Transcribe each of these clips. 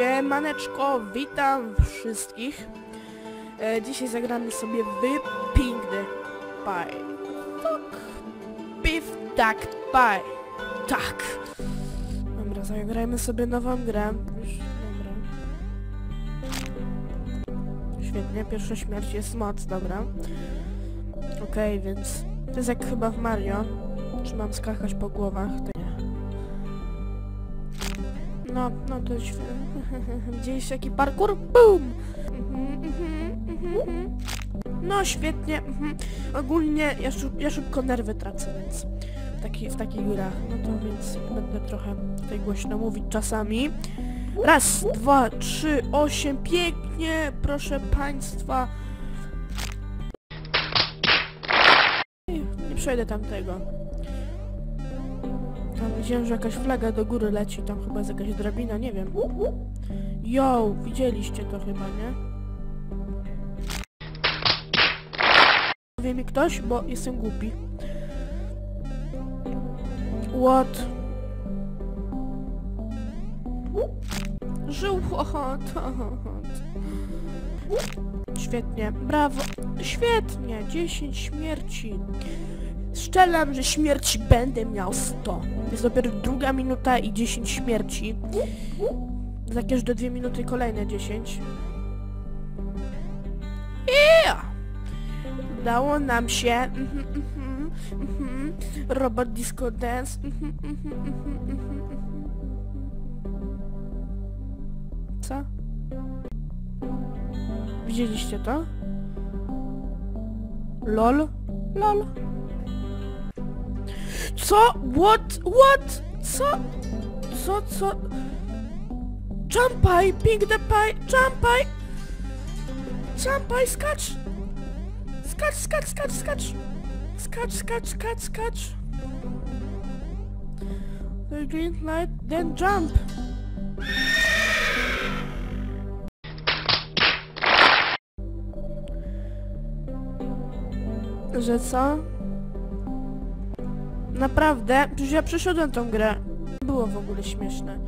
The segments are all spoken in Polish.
Siemaneczko, witam wszystkich. E, dzisiaj zagramy sobie w Piękny Pie. Tak. Beef Duck Pie. Tak. Dobra, zagrajmy sobie nową grę. Już, dobra. Świetnie, pierwsza śmierć jest moc, dobra. Okej, więc to jest jak chyba w Mario. Czy mam skakać po głowach? To nie. No, no to już... Widzieliście jaki parkour? BOOM! No świetnie. Ogólnie ja, szyb, ja szybko nerwy tracę, więc w, taki, w takich grach. No to więc będę trochę tutaj głośno mówić czasami. Raz, dwa, trzy, osiem, pięknie, proszę państwa. Nie przejdę tamtego. Widziałem, że jakaś flaga do góry leci, tam chyba jest jakaś drabina, nie wiem. Yo, widzieliście to chyba, nie? Powie mi ktoś, bo jestem głupi. What? Żył chłot. Świetnie, brawo. Świetnie, 10 śmierci. Szczelam, że śmierci będę miał 100. Jest dopiero druga minuta i 10 śmierci. Za każde dwie minuty kolejne 10. Yeah! Udało nam się. Mhm, mhm, mhm. Robot Disco Dance. Co? Widzieliście to? LOL? LOL? Co? What? What? Co? Co? Co? Jumpaj! Ping the pie! Jumpaj! Jumpaj! Skacz! Skacz, skacz, skacz, skacz! Skacz, skacz, skacz, skacz! The green light, then jump! Że co? Naprawdę? Przecież ja przeszedłem tą grę. Było w ogóle śmieszne.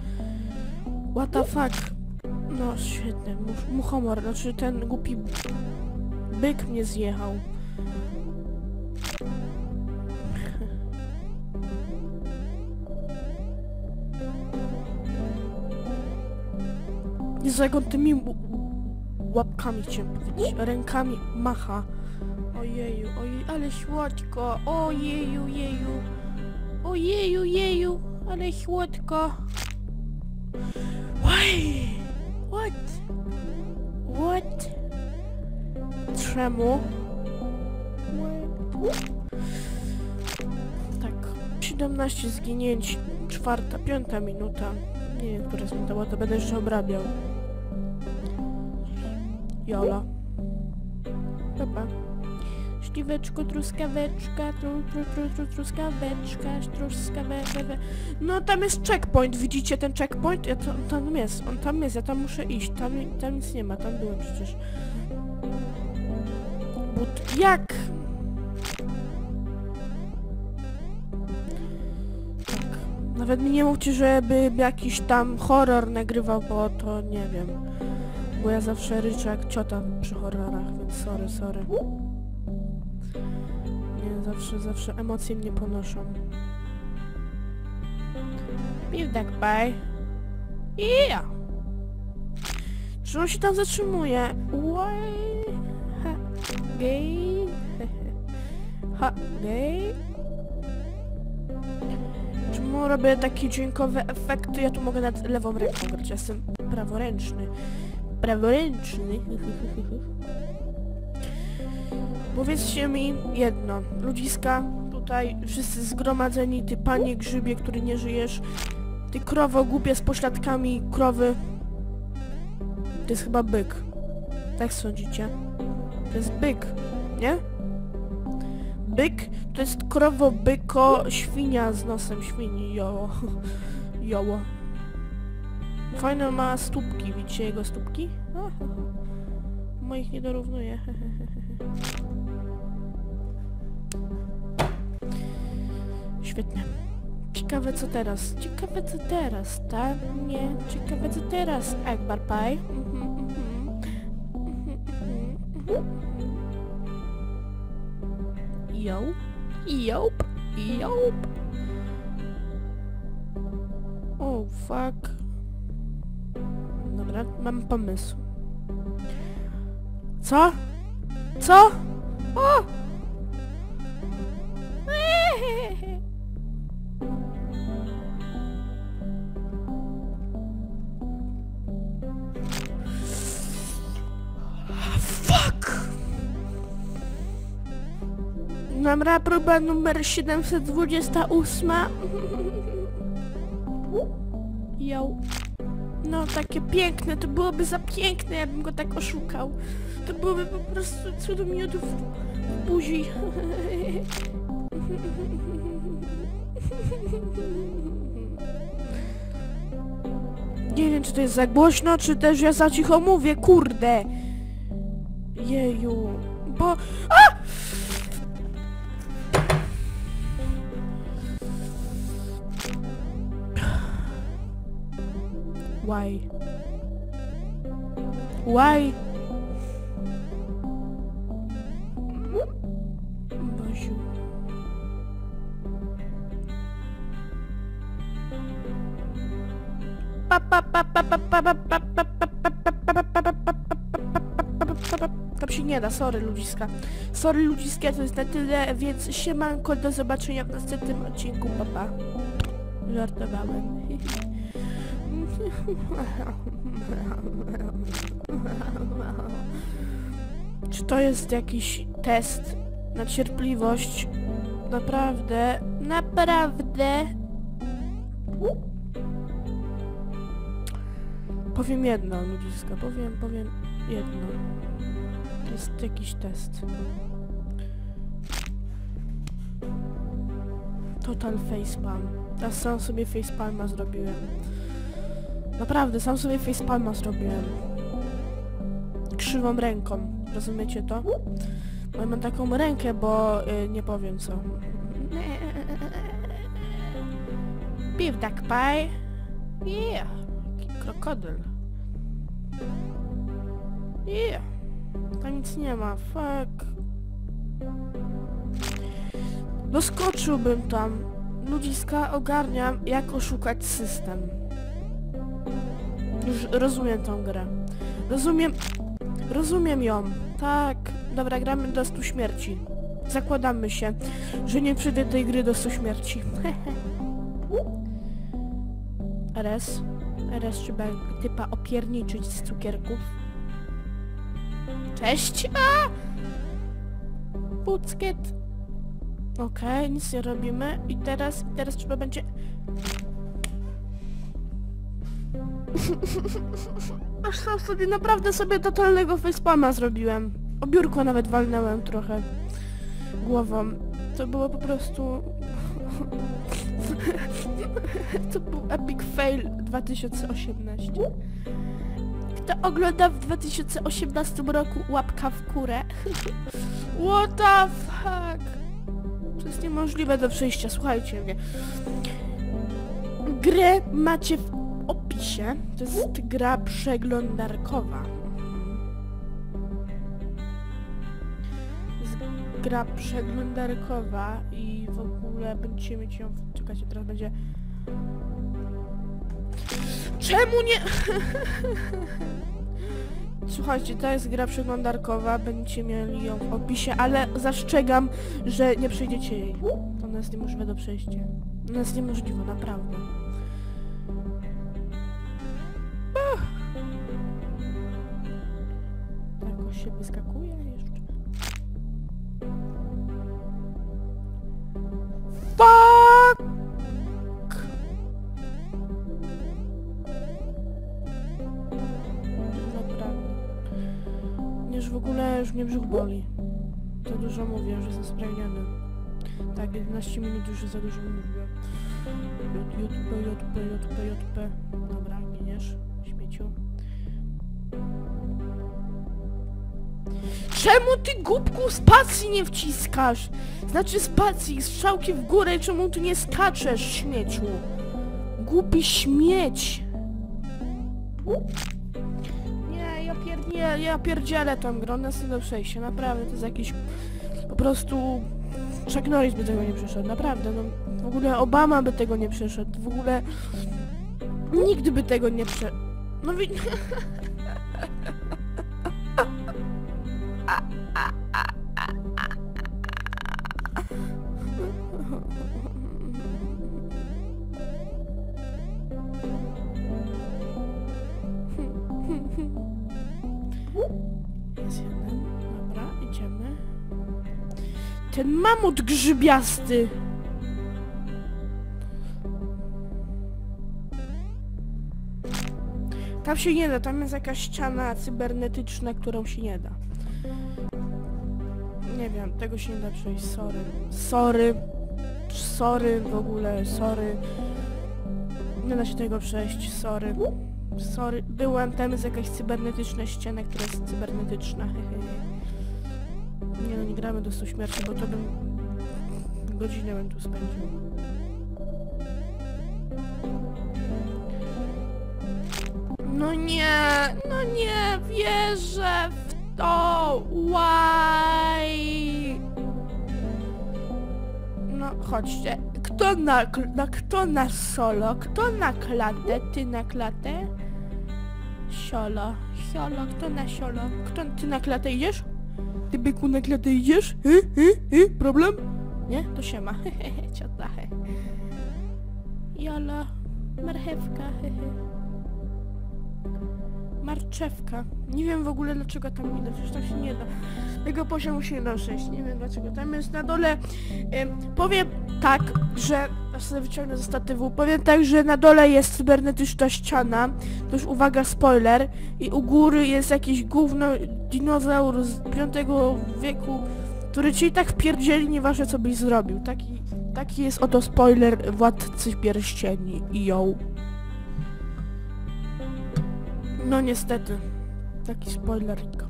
What the fuck? No świetnie, mu- muchomor, znaczy ten głupi byk mnie zjechał. Jezu, jak on tymi łapkami chciałem powiedzieć, rękami macha. Ojeju, ojej, ale słodko, ojeju, jeju. Ojeju, jeju, ale słodko. Why? What? What? Czemu? Tak, 17 zginięć, czwarta, piąta minuta. Nie wiem, która jest minuta, to będę jeszcze obrabiał. Jola. Dobra. Śliweczko, truskaweczka, tru, tru, tru, tru, truskaweczka, truskaweczka. No tam jest checkpoint, widzicie ten checkpoint? Ja, to, tam jest, on tam jest, ja tam muszę iść, tam, tam nic nie ma, tam byłem przecież. But jak? Tak. Nawet mi nie mówcie, żeby jakiś tam horror nagrywał, bo to nie wiem. Bo ja zawsze ryczę jak ciota przy horrorach, więc sorry, sorry. Zawsze, zawsze emocje mnie ponoszą. Piwdak bye. Yeah! Czy on się tam zatrzymuje? Why? Ha, gay? Ha, gay? Czemu robię takie dźwiękowe efekty? Ja tu mogę nad lewą ręką grać, ja jestem praworęczny. Praworęczny. Powiedzcie mi jedno, ludziska, tutaj wszyscy zgromadzeni, ty panie grzybie, który nie żyjesz, ty krowo głupie z pośladkami krowy, to jest chyba byk, tak sądzicie? To jest byk, nie? Byk to jest krowo, byko, świnia z nosem świni, joło, joło. Fajne ma stópki, widzicie jego stópki? Moich nie dorównuje. Świetnie. Ciekawe co teraz. Ciekawe co teraz, tak? Nie. Ciekawe co teraz, Akbar Pie. Yo. Yop. Yop. Oh, fuck. Dobra, mam pomysł. Co? Co? O! Dobra, próba numer 728. Yo. No, takie piękne, to byłoby za piękne, jakbym go tak oszukał. To byłoby po prostu cudem miodów w buzi. Nie wiem, czy to jest za głośno, czy też ja za cicho mówię, kurde. Jeju. Bo... A! Why? Why? Boziu. Pa, pa, pa, pa, pa, pa, pa, pa, pa, pa, pa, pa, pa, pa, pa, pa, tam się nie da, sorry ludziska. Sorry ludziska, to jest na tyle, więc siemanko, do zobaczenia w następnym odcinku, papa. Żartowałem. Czy to jest jakiś test na cierpliwość? Naprawdę, naprawdę. Powiem jedno, ludziska, powiem, powiem jedno. To jest jakiś test. Total facepalm. Ja sam sobie facepalma zrobiłem. Naprawdę, sam sobie facepalma zrobiłem. Krzywą ręką. Rozumiecie to? Bo mam taką rękę, bo y, nie powiem co. Piwdak pie. Yeah. Jaki krokodyl. Yeah. Tam nic nie ma. Fuck. Doskoczyłbym tam. Ludziska ogarniam, jak oszukać system. Już rozumiem tą grę. Rozumiem... Rozumiem ją. Tak. Dobra, gramy do 100 śmierci. Zakładamy się, że nie przyjdę tej gry do 100 śmierci. RS. RS trzeba typa opierniczyć z cukierków. Cześć! A! Buckiet. Okej, nic nie robimy. I teraz, teraz trzeba będzie... Aż sam sobie, naprawdę sobie totalnego facepalma zrobiłem. O biurko nawet walnęłem trochę głową. To było po prostu... to był epic fail 2018. Kto ogląda w 2018 roku łapka w górę? What the fuck? To jest niemożliwe do przejścia, słuchajcie mnie. Grę macie w opisie. To jest gra przeglądarkowa. To jest gra przeglądarkowa i w ogóle będziecie mieć ją... Czekajcie, teraz będzie... Czemu nie... Słuchajcie, to jest gra przeglądarkowa, będziecie mieli ją w opisie, ale zastrzegam, że nie przejdziecie jej. Ona jest niemożliwe do przejścia. Ona jest niemożliwa, naprawdę. Się wyskakuje jeszcze. Fuck! Naprawdę. Już w ogóle już mnie brzuch boli. Za dużo mówię, że jestem spragniony. Tak, 11 minut już za dużo mówiłem. JP, JP, JP, JP. Czemu ty głupku spacji nie wciskasz? Znaczy spacji, strzałki w górę, czemu tu nie skaczesz, śmieciu? Głupi śmieć! Nie, ja pier... nie, ja pierdzielę tą grę, nie do przejścia, naprawdę, to jest jakiś... Po prostu... Chuck Norris by tego nie przeszedł, naprawdę, no... W ogóle Obama by tego nie przeszedł, w ogóle... Nigdy by tego nie prze... No wi... Ten mamut grzybiasty! Tam się nie da, tam jest jakaś ściana cybernetyczna, którą się nie da. Nie wiem, tego się nie da przejść, sorry. Sorry. Sorry w ogóle, sorry. Nie da się tego przejść, sorry. Sorry, byłem, tam jest jakaś cybernetyczna ściana, która jest cybernetyczna. Nie no, nie gramy do 100 śmierci, bo to bym... Godzinę bym tu spędził. No nie, no nie wierzę w to. Why? No chodźcie. Kto na, na kto na solo? Kto na klatę? Ty na klatę? Siolo. Siolo, kto na siolo? Kto, ty na klatę idziesz? Byku na klatę idziesz? Hy, hy, hy, problem? Nie? To się ma. Ciota. he. Jolo. Marchewka. hehe. Marczewka. Nie wiem w ogóle dlaczego tam idę, przecież tak się nie da. Tego poziomu się nie da przejść, nie wiem dlaczego. Tam jest na dole... Ym, powiem tak, że... Aż sobie wyciągnę ze statywu. Powiem tak, że na dole jest cybernetyczna ściana. To już uwaga, spoiler. I u góry jest jakiś gówno dinozaur z V wieku, który ci i tak wpierdzieli, nieważne co byś zrobił. Taki, taki jest oto spoiler Władcy Pierścieni i ją. No niestety. Taki spoilerik.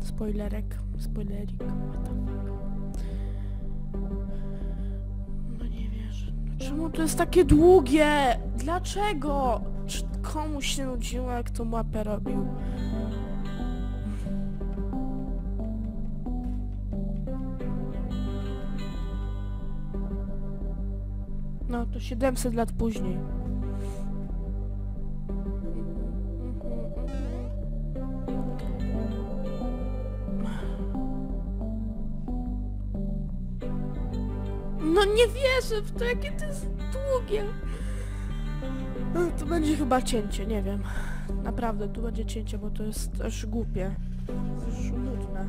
Spoilerek. Spoilerik. No nie wierzę. No czemu to jest takie długie? Dlaczego? Czy komuś się nudziło jak tą mapę robił? No to 700 lat później. No nie wierzę w to, jakie to jest długie. No, To będzie chyba cięcie, nie wiem. Naprawdę, tu będzie cięcie, bo to jest aż głupie. Żmudne.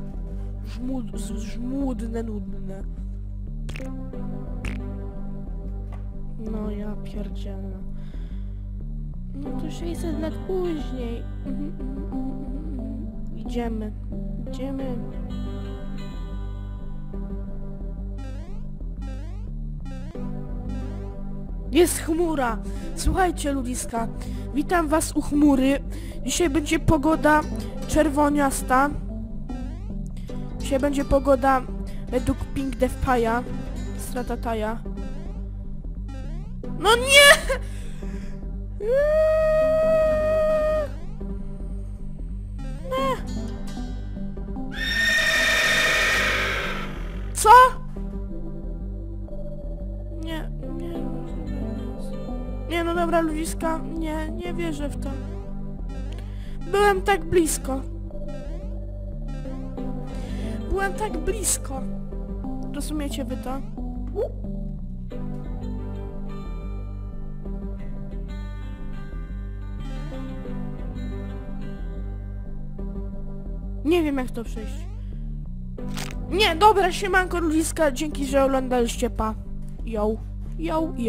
Żmud, żmudne, nudne. No ja pierdzielę. No to 600 lat później. Mhm, mhm, mhm. Idziemy. Idziemy. Jest chmura. Słuchajcie, ludziska. Witam was u chmury. Dzisiaj będzie pogoda czerwoniasta. Dzisiaj będzie pogoda według Pink Defpaja. Stratataja. No! Nie. Co? Nie no dobra ludziska, nie, nie wierzę w to. Byłem tak blisko. Byłem tak blisko. Rozumiecie wy to? Nie wiem jak to przejść. Nie, dobra, siemanko ludziska, dzięki, że oglądaliście, pa. Yo, yo, yo.